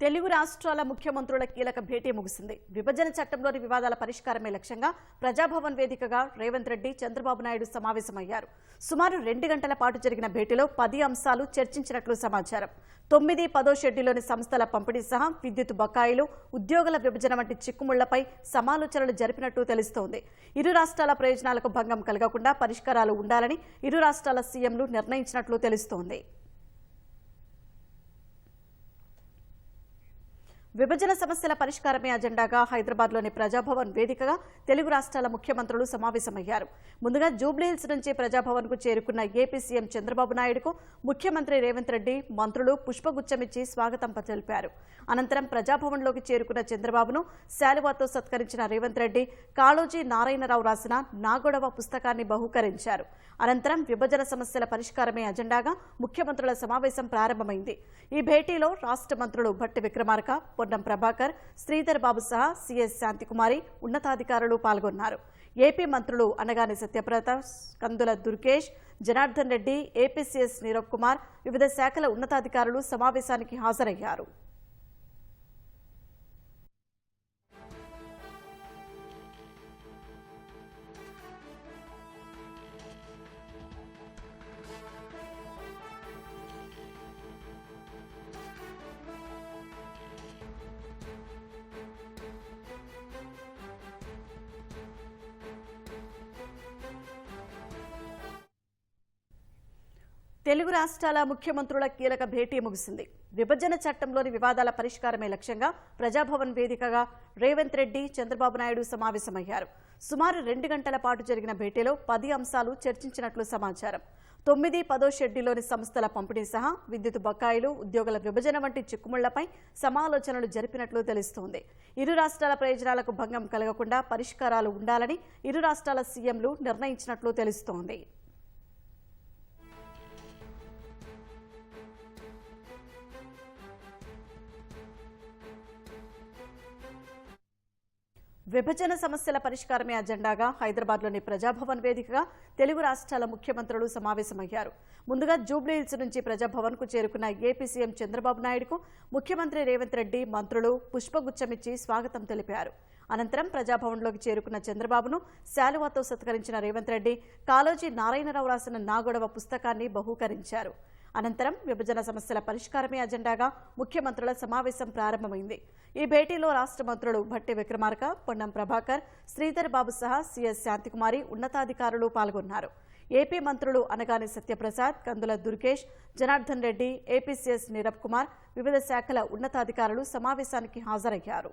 తెలుగు రాష్ట్రాల ముఖ్యమంత్రుల కీలక భేటీ ముగిసింది. విభజన చట్టంలోని వివాదాల పరిష్కారమే లక్ష్యంగా ప్రజాభవన్ వేదికగా రేవంత్ రెడ్డి చంద్రబాబు నాయుడు సమావేశమయ్యారు. సుమారు రెండు గంటల పాటు జరిగిన భేటీలో పది అంశాలు చర్చించినట్లు సమాచారం. తొమ్మిది పదో షెడ్యూల్లోని సంస్థల పంపిణీ సహా విద్యుత్ బకాయిలు ఉద్యోగుల విభజన వంటి చిక్కుముళ్ళపై సమాలోచనలు జరిపినట్టు తెలుస్తోంది. ఇరు రాష్ట్రాల ప్రయోజనాలకు భంగం కలగకుండా పరిష్కారాలు ఉండాలని ఇరు రాష్ట్రాల సీఎంలు నిర్ణయించినట్లు తెలుస్తోంది. విభజన సమస్యల పరిష్కారమే అజెండాగా హైదరాబాద్లోని ప్రజాభవన్ వేదికగా తెలుగు రాష్ట్రాల ముఖ్యమంత్రులు సమావేశమయ్యారు. ముందుగా జూబ్లీహిల్స్ నుంచి ప్రజాభవన్కు చేరుకున్న ఏపీ సీఎం చంద్రబాబు నాయుడుకు ముఖ్యమంత్రి రేవంత్ రెడ్డి మంత్రులు పుష్పగుచ్చమిచ్చి స్వాగతం తెలిపారు అనంతరం ప్రజాభవన్లోకి చేరుకున్న చంద్రబాబును శాలువాతో సత్కరించిన రేవంత్ రెడ్డి కాళోజీ నారాయణరావు రాసిన నాగొడవ పుస్తకాన్ని బహుకరించారు. అనంతరం విభజన సమస్యల పరిష్కారమే అజెండాగా ముఖ్యమంత్రుల సమావేశం ప్రారంభమైంది. ఈ భేటీలో రాష్ట్ర మంత్రులు భట్టి విక్రమార్క పొన్నం ప్రభాకర్ శ్రీధర్ బాబు సహా సిఎస్ శాంతికుమారి ఉన్నతాధికారులు పాల్గొన్నారు. ఏపీ మంత్రులు అనగాని సత్యప్రతాప్ కందుల దుర్గేష్ జనార్దన్ రెడ్డి ఏపీసీఎస్ నీరవ్ కుమార్ వివిధ శాఖల ఉన్నతాధికారులు సమావేశానికి హాజరయ్యారు. తెలుగు రాష్ట్రాల ముఖ్యమంత్రుల కీలక భేటీ ముగిసింది. విభజన చట్టంలోని వివాదాల పరిష్కారమే లక్ష్యంగా ప్రజాభవన్ వేదికగా రేవంత్ రెడ్డి చంద్రబాబు నాయుడు సమావేశమయ్యారు. సుమారు రెండు గంటల పాటు జరిగిన భేటీలో పది అంశాలు చర్చించినట్లు సమాచారం. తొమ్మిది పదో షెడ్యూల్లోని సంస్థల పంపిణీ సహా విద్యుత్ బకాయిలు ఉద్యోగుల విభజన వంటి చిక్కుముళ్ళపై సమాలోచనలు జరిపినట్లు తెలుస్తోంది. ఇరు రాష్ట్రాల ప్రయోజనాలకు భంగం కలగకుండా పరిష్కారాలు ఉండాలని ఇరు రాష్ట్రాల సీఎంలు నిర్ణయించినట్లు తెలుస్తోంది. విభజన సమస్యల పరిష్కారమే అజెండాగా హైదరాబాద్లోని ప్రజాభవన్ వేదికగా తెలుగు రాష్ట్రాల ముఖ్యమంత్రులు సమావేశమయ్యారు. ముందుగా జూబ్లీహిల్స్ నుంచి ప్రజాభవన్కు చేరుకున్న ఏపీ సీఎం చంద్రబాబు నాయుడుకు ముఖ్యమంత్రి రేవంత్ రెడ్డి మంత్రులు పుష్పగుచ్చమిచ్చి స్వాగతం తెలిపారు. అనంతరం ప్రజాభవన్లోకి చేరుకున్న చంద్రబాబును శాలువాతో సత్కరించిన రేవంత్ రెడ్డి కాలోజీ నారాయణరావు రాసిన నాగొడవ పుస్తకాన్ని బహూకరించారు. అనంతరం విభజన సమస్యల పరిష్కారమే అజెండాగా ముఖ్యమంత్రుల సమావేశం ప్రారంభమైంది. ఈ భేటీలో రాష్ట్ర మంత్రులు భట్టి విక్రమార్క పొన్నం ప్రభాకర్ శ్రీధర్ బాబు సహా సీఎస్ శాంతికుమారి ఉన్నతాధికారులు పాల్గొన్నారు. ఏపీ మంత్రులు అనగాని సత్యప్రసాద్ కందుల దుర్గేష్ జనార్దన్ రెడ్డి ఏపీసీఎస్ నీరబ్ కుమార్ వివిధ శాఖల ఉన్నతాధికారులు సమావేశానికి హాజరయ్యారు.